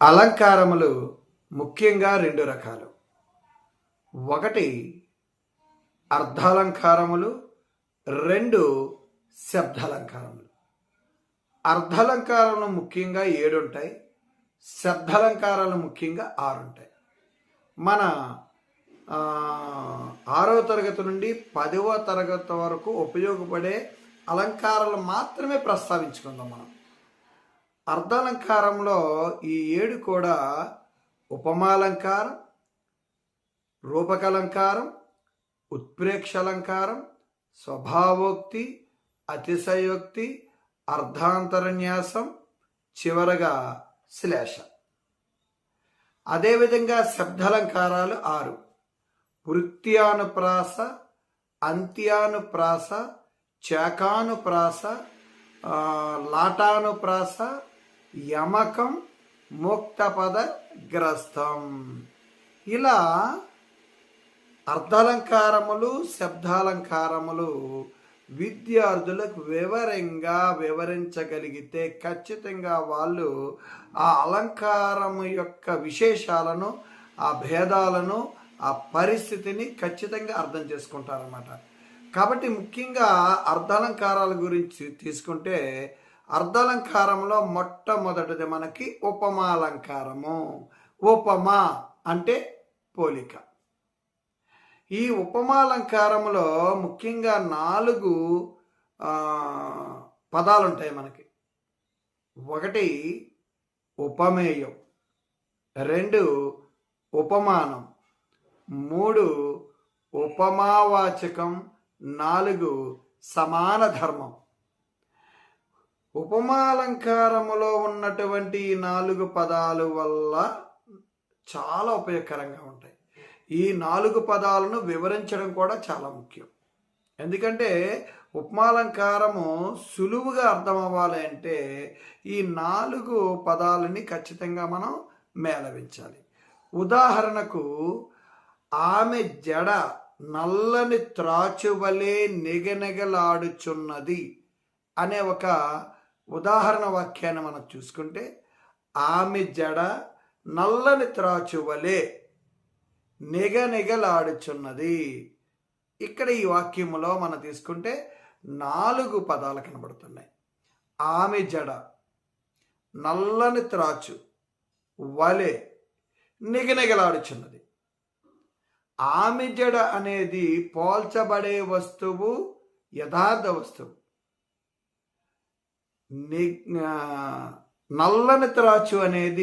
అలంకారములు ముఖ్యంగా రెండు రకాలు. ఒకటి అర్ధాలంకారములు రెండు శబ్దాలంకారములు. అర్ధాలంకారములు ముఖ్యంగా ఏడు ఉంటాయి శబ్దాలంకారాలు ముఖ్యంగా ఆరు ఉంటాయి మన ఆరవ తరగతి నుండి పదవ తరగతి వరకు ఉపయోగపడే అలంకారాలు మాత్రమే ప్రస్తావించుకుందాం మనం. అర్ధాలంకారంలో ఈ ఏడు కూడా ఉపమాలంకారం రూపకలంకారం ఉత్ప్రేక్షలంకారం స్వభావోక్తి అతిశయోక్తి అర్ధాంతరన్యాసం చివరగా శ్లేష. అదేవిధంగా శబ్దాలంకారాలు ఆరు. వృత్యానుప్రాస అంత్యానుప్రాస చాకానుప్రాస లాటానుప్రాస యమకం ముక్తపద గ్రస్తం ఇలా అర్థాలంకారములు శబ్దాలంకారములు విద్యార్థులకు వివరంగా వివరించగలిగితే ఖచ్చితంగా వాళ్ళు ఆ అలంకారము యొక్క విశేషాలను ఆ భేదాలను ఆ పరిస్థితిని ఖచ్చితంగా అర్థం చేసుకుంటారన్నమాట. కాబట్టి ముఖ్యంగా అర్థాలంకారాల గురించి తీసుకుంటే అర్ధాలంకారంలో మొట్టమొదటిది మనకి ఉపమాలంకారము. ఉపమా అంటే పోలిక. ఈ ఉపమాలంకారంలో ముఖ్యంగా నాలుగు పదాలు ఉంటాయి మనకి. ఒకటి ఉపమేయం రెండు ఉపమానం మూడు ఉపమావాచకం నాలుగు సమాన ధర్మం ఉపమాలంకారములో ఉన్నటువంటి ఈ నాలుగు పదాలు వల్ల చాలా ఉపయోగకరంగా ఉంటాయి. ఈ నాలుగు పదాలను వివరించడం కూడా చాలా ముఖ్యం. ఎందుకంటే ఉపమాలంకారము సులువుగా అర్థం అవ్వాలి అంటే ఈ నాలుగు పదాలని ఖచ్చితంగా మనం మేళవించాలి. ఉదాహరణకు ఆమె జడ నల్లని త్రాచువలే నిగనిగలాడుచున్నది అనే ఒక ఉదాహరణ వాక్యాన్ని మనం చూసుకుంటే ఆమె జడ నల్లని త్రాచువలే నిగనిగలాడుచున్నది. ఇక్కడ ఈ వాక్యములో మనం తీసుకుంటే నాలుగు పదాలు కనబడుతున్నాయి. ఆమె జడ నల్లని త్రాచు వలె నిగనిగలాడుచున్నది. ఆమె జడ అనేది పోల్చబడే వస్తువు యథార్థ వస్తువు. నల్లని త్రాచు అనేది